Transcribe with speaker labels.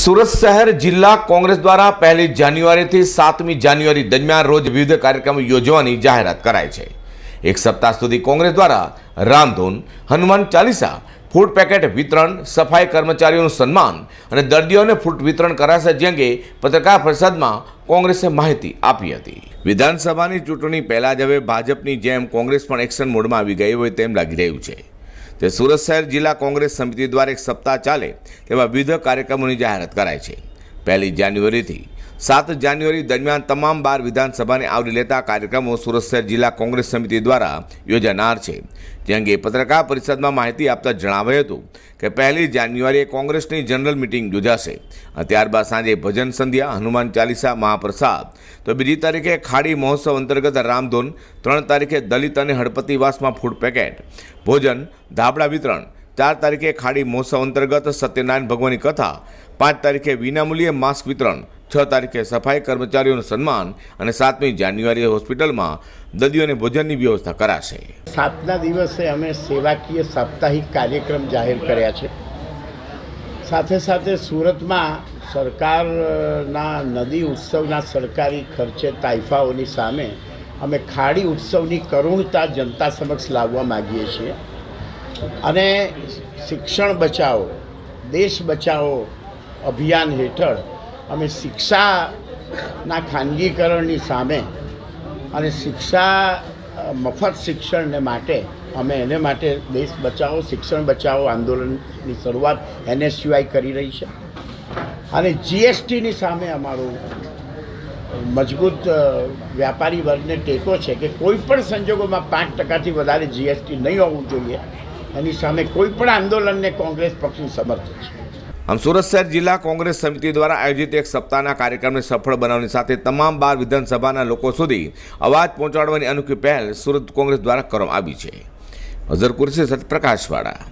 Speaker 1: સુરત શહેર જિલ્લા કોંગ્રેસ દ્વારા પહેલી જાન્યુઆરીથી સાતમી જાન્યુઆરી દરમિયાન રોજ વિવિધ કાર્યક્રમો યોજવાની જાહેરાત કરાઈ છે. એક સપ્તાહ સુધી કોંગ્રેસ દ્વારા રામધૂન હનુમાન ચાલીસા, ફૂડ પેકેટ વિતરણ, સફાઈ કર્મચારીઓનું સન્માન અને દર્દીઓને ફૂડ વિતરણ કરાશે જે અંગે પત્રકાર પરિષદમાં કોંગ્રેસે માહિતી આપી હતી. વિધાનસભાની ચૂંટણી પહેલા જ હવે ભાજપની જેમ કોંગ્રેસ પણ એક્શન મોડમાં આવી ગઈ હોય તેમ લાગી રહ્યું છે. તે સુરત શહેર જિલ્લા કોંગ્રેસ સમિતિ દ્વારા એક સપ્તાહ ચાલે તેવા વિવિધ કાર્યક્રમોની જાહેરાત કરાઈ છે. પહેલી જાન્યુઆરીથી સાત જાન્યુઆરી દરમિયાન તમામ બાર વિધાનસભાને આવરી લેતા કાર્યક્રમો સુરત શહેર જિલ્લા કોંગ્રેસ સમિતિ દ્વારા યોજાનાર છે. જે અંગે પત્રકાર પરિષદમાં માહિતી આપતા જણાવાયું હતું કે પહેલી જાન્યુઆરીએ કોંગ્રેસની જનરલ મિટિંગ યોજાશે. ત્યારબાદ સાંજે ભજન સંધ્યા, હનુમાન ચાલીસા, મહાપ્રસાદ. તો બીજી તારીખે ખાડી મહોત્સવ અંતર્ગત રામધૂન, ત્રણ તારીખે દલિત અને હડપતિવાસમાં ફૂડ પેકેટ. ભોજન, ધાબળા વિતરણ. ચાર તારીખે ખાડી મહોત્સવ અંતર્ગત સત્યનારાયણ ભગવાનની કથા. પાંચ તારીખે વિનામૂલ્યે માસ્ક વિતરણ. છ તારીખે સફાઈ કર્મચારીઓનું સન્માન અને સાતમી જાન્યુઆરીએ હોસ્પિટલમાં દર્દીઓને ભોજનની વ્યવસ્થા કરાશે.
Speaker 2: સાતના દિવસે અમે સેવાકીય સાપ્તાહિક કાર્યક્રમ જાહેર કર્યા છે. સાથે સાથે સુરતમાં સરકારના નદી ઉત્સવના સરકારી ખર્ચે તાઇફાઓની સામે અમે ખાડી ઉત્સવની કરુણતા જનતા સમક્ષ લાવવા માગીએ છીએ. અને શિક્ષણ બચાવો, દેશ બચાવો અભિયાન હેઠળ અમે શિક્ષાના ખાનગીકરણની સામે અને શિક્ષા મફત શિક્ષણને માટે અમે એને માટે દેશ બચાવો, શિક્ષણ બચાવો આંદોલનની શરૂઆત એનએસયુઆઈ કરી રહી છે. અને જીએસટીની સામે અમારું મજબૂત વ્યાપારી વર્ગને ટેકો છે કે કોઈ પણ સંજોગોમાં પાંચ ટકાથી વધારે જીએસટી નહીં હોવું જોઈએ. એની સામે કોઈ પણ આંદોલનને કોંગ્રેસ પક્ષનું સમર્થન છે.
Speaker 1: આમ સુરત શહેર જિલ્લા કોંગ્રેસ સમિતિ દ્વારા આયોજિત એક સપ્તાહના કાર્યક્રમને સફળ બનાવવાની સાથે તમામ બાર વિધાનસભાના લોકો સુધી અવાજ પહોંચાડવાની અનોખી પહેલ સુરત કોંગ્રેસ દ્વારા કરવામાં આવી છે. અઝર કુરશી, સત્યપ્રકાશવાળા.